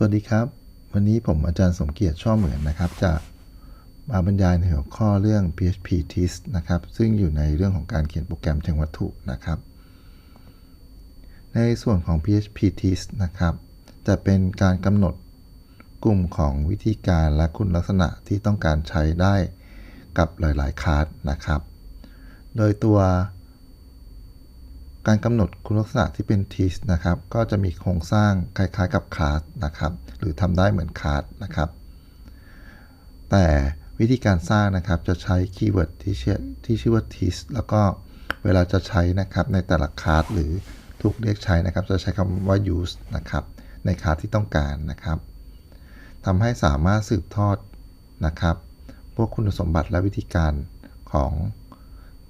สวัสดีครับ วันนี้ผมอาจารย์สมเกียรติช่อเหมือนนะครับจะมาบรรยายในหัวข้อเรื่อง PHP TIST นะครับ ซึ่งอยู่ในเรื่องของการเขียนโปรแกรมเชิงวัตถุนะครับ ในส่วนของ PHP TIST นะครับ จะเป็นการกำหนดกลุ่มของวิธีการและคุณลักษณะที่ต้องการใช้ได้กับหลาย ๆ คลาสนะครับ โดยตัว การกำหนดคุณลักษณะที่เป็น TIS นะครับ ก็จะมีโครงสร้างคล้ายๆกับคลาสนะครับ หรือทำได้เหมือนคลาสนะครับ แต่วิธีการสร้างนะครับจะใช้คีย์เวิร์ดที่ชื่อที่ชื่อว่า TIS แล้วก็เวลาจะใช้นะครับในแต่ละคลาสหรือถูกเรียกใช้นะครับ จะใช้คำว่า use นะครับ ในคลาสที่ต้องการนะครับทำให้สามารถสืบทอดนะครับ พวกคุณสมบัติและวิธีการของ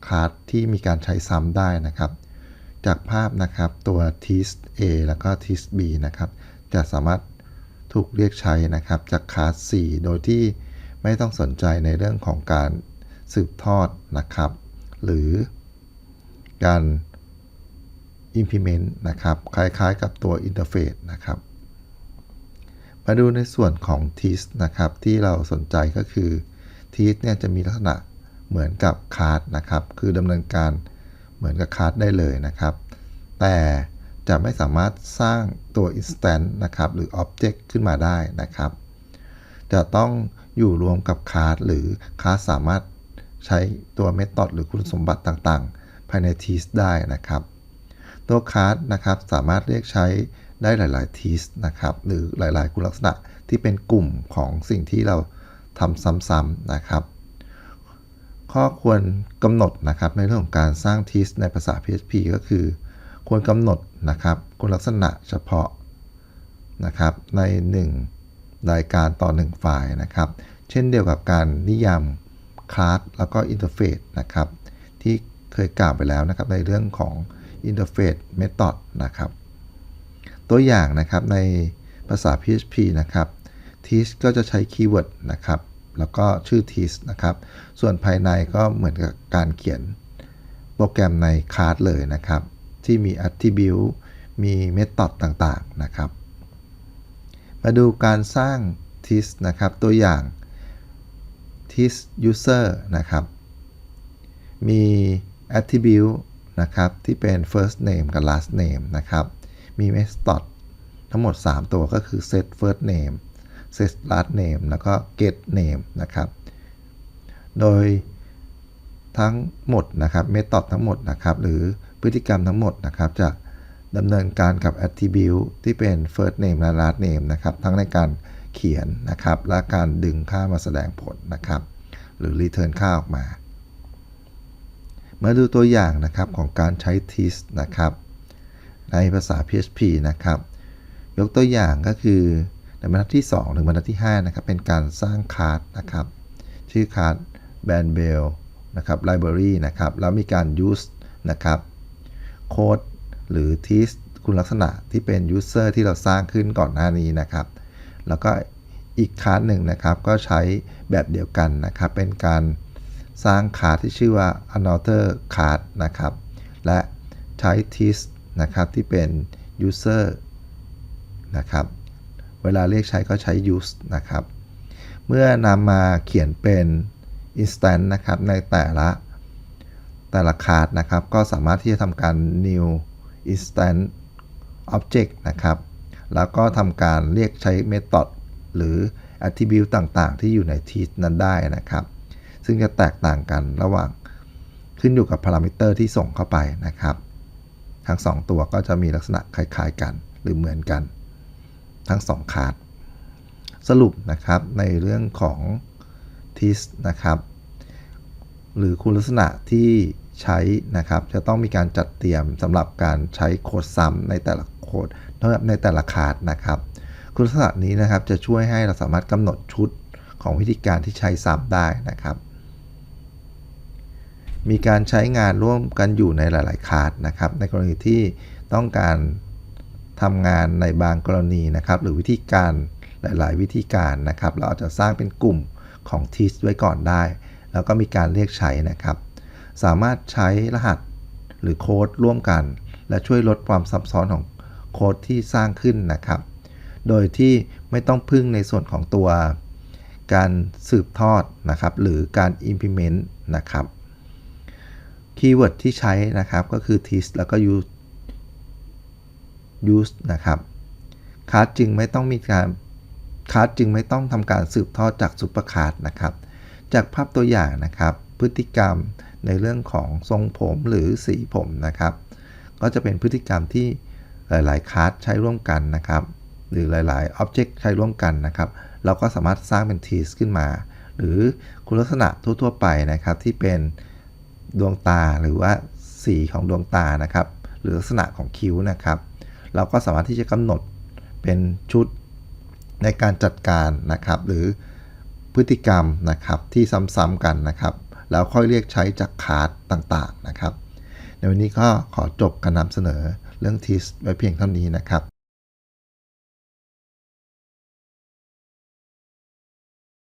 คลาสที่มีการใช้ซ้ำได้นะครับ จากภาพนะครับตัว t i s A แล้วก็ t i s B นะครับจะสามารถถูกเรียกใช้นะครับจากคลาส C โดยที่ไม่ต้องสนใจในเรื่องของการสืบทอดนะครับ หรือการ implement นะครับ คล้ายๆกับตัว interface นะครับ มาดูในส่วนของ t i s นะครับ ที่เราสนใจก็คือ t i s เนี่ยจะมีลักษณะเหมือนกับคาร์ดนะครับ คือดำเนินการ เหมือนกับคาร์ดได้เลยนะครับ แต่จะไม่สามารถสร้างตัว instant นะครับ หรือ object ขึ้นมาได้นะครับ จะต้องอยู่รวมกับคาร์ดหรือคาร์ดสามารถใช้ตัว method หรือคุณสมบัติต่างๆ ภายใน teas ได้นะครับ ตัวคาร์ดนะครับสามารถเรียกใช้ได้หลายๆ teas นะครับ หรือหลายๆ คุณลักษณะที่เป็นกลุ่มของสิ่งที่เราทำซ้ำๆนะครับ ข้อควรกำหนดนะครับในเรื่องของการสร้าง TIS ในภาษา PHP ก็คือ ควรกำหนดนะครับคุณลักษณะเฉพาะนะครับใน 1 รายการต่อ 1 ไฟล์นะครับ เช่นเดียวกับการนิยามคลาสแล้วก็อินเทอร์เฟซนะครับที่เคยกล่าวไปแล้วนะครับในเรื่องของ Interface Method นะครับ ตัวอย่างนะครับในภาษา PHP นะครับ TIS ก็จะใช้คีย์เวิร์ดนะครับ แล้วก็ชื่อ TIS นะครับ ส่วนภายในก็เหมือนกับการเขียนโปรแกรมในคลาสเลยนะครับ ที่มี attribute มี method ต่างๆนะครับ มาดูการสร้าง TIS นะครับ ตัวอย่าง TIS user นะครับ มี attribute นะครับ ที่เป็น first name กับ last name นะครับ มี method ทั้งหมด 3 ตัวก็คือ set first name set last name แล้วก็ get name นะครับ โดยทั้งหมดนะครับ method ทั้งหมดนะครับ หรือพฤติกรรมทั้งหมดนะครับจะดำเนินการกับ attribute ที่เป็น first name และ last name นะครับ ทั้งในการเขียนนะครับ และการดึงค่ามาแสดงผลนะครับ หรือ return ค่าออกมา มาดูตัวอย่างนะครับของการใช้ TIS นะครับ ในภาษา PHP นะครับ ยกตัวอย่างก็คือ ในบรรทัดที่ 2 ถึงบรรทัดที่ 5 นะครับ เป็นการสร้างคลาสนะครับ ชื่อคลาส b a n b e l นะครับ library นะครับ แล้วมีการ use นะครับโค้ดหรือ text คุณลักษณะที่เป็น user ที่เราสร้างขึ้นก่อนหน้านี้นะครับ แล้วก็อีกคลาสหนึ่งนะครับ ก็ใช้แบบเดียวกันนะครับ เป็นการสร้างคลาสที่ชื่อว่า another class นะครับ และใช้ text นะครับที่เป็น user นะครับ เวลาเรียกใช้ก็ใช้ use นะครับ เมื่อนำมาเขียนเป็น instance นะครับในแต่ละแต่ละคาร์ดนะครับ ก็สามารถที่จะทำการ new instance object นะครับ แล้วก็ทำการเรียกใช้ method หรือ attribute ต่างๆ ที่อยู่ใน t นั้นได้นะครับ ซึ่งจะแตกต่างกันระหว่างขึ้นอยู่กับพารามิเตอร์ที่ส่งเข้าไปนะครับ ทั้ง 2 ตัวก็จะมีลักษณะคล้ายๆกันหรือเหมือนกัน ทั้ง2คาดสรุปนะครับในเรื่องของ TIS นะครับหรือคุณลักษณะที่ใช้นะครับ จะต้องมีการจัดเตรียมสำหรับการใช้โค้ดซ้ำในแต่ละโค้ดในแต่ละคาดนะครับ คุณลักษณะนี้นะครับจะช่วยให้เราสามารถกำหนดชุดของวิธีการที่ใช้ซ้ำได้นะครับ มีการใช้งานร่วมกันอยู่ในหลายๆคาดนะครับ ในกรณีที่ต้องการ ทำงานในบางกรณีนะครับหรือวิธีการหลาย ๆ วิธีการนะครับ เราอาจจะสร้างเป็นกลุ่มของ t i s ไว้ก่อนได้ แล้วก็มีการเรียกใช้นะครับ สามารถใช้รหัสหรือโค้ดร่วมกัน และช่วยลดความซับซ้อนของโค้ดที่สร้างขึ้นนะครับ โดยที่ไม่ต้องพึ่งในส่วนของตัว การสืบทอดนะครับ หรือการ implement นะครับคีย์เวิร์ดที่ใช้นะครับก็คือ teach แล้วก็ use use นะครับคาร์ดจึงไม่ต้องมีการคาร์ดจึงไม่ต้องทำการสืบทอดจากซุปเปอร์คาร์ดนะครับ จากภาพตัวอย่างนะครับ พฤติกรรมในเรื่องของทรงผมหรือสีผมนะครับ ก็จะเป็นพฤติกรรมที่หลายๆคาร์ดใช้ร่วมกันนะครับ หรือหลายๆอ็อบเจกต์ใช้ร่วมกันนะครับ เราก็สามารถสร้างเป็นทีสขึ้นมา หรือคุณลักษณะทั่ว ๆ ไปนะครับ ที่เป็นดวงตาหรือว่าสีของดวงตานะครับ หรือลักษณะของคิ้วนะครับ เราก็สามารถที่จะกำหนดเป็นชุดในการจัดการนะครับ หรือพฤติกรรมนะครับที่ซ้ำๆกันนะครับ แล้วค่อยเรียกใช้จากคาร์ดต่างๆนะครับ ในวันนี้ก็ขอจบการนำเสนอเรื่องทิสไว้เพียงเท่านี้นะครับ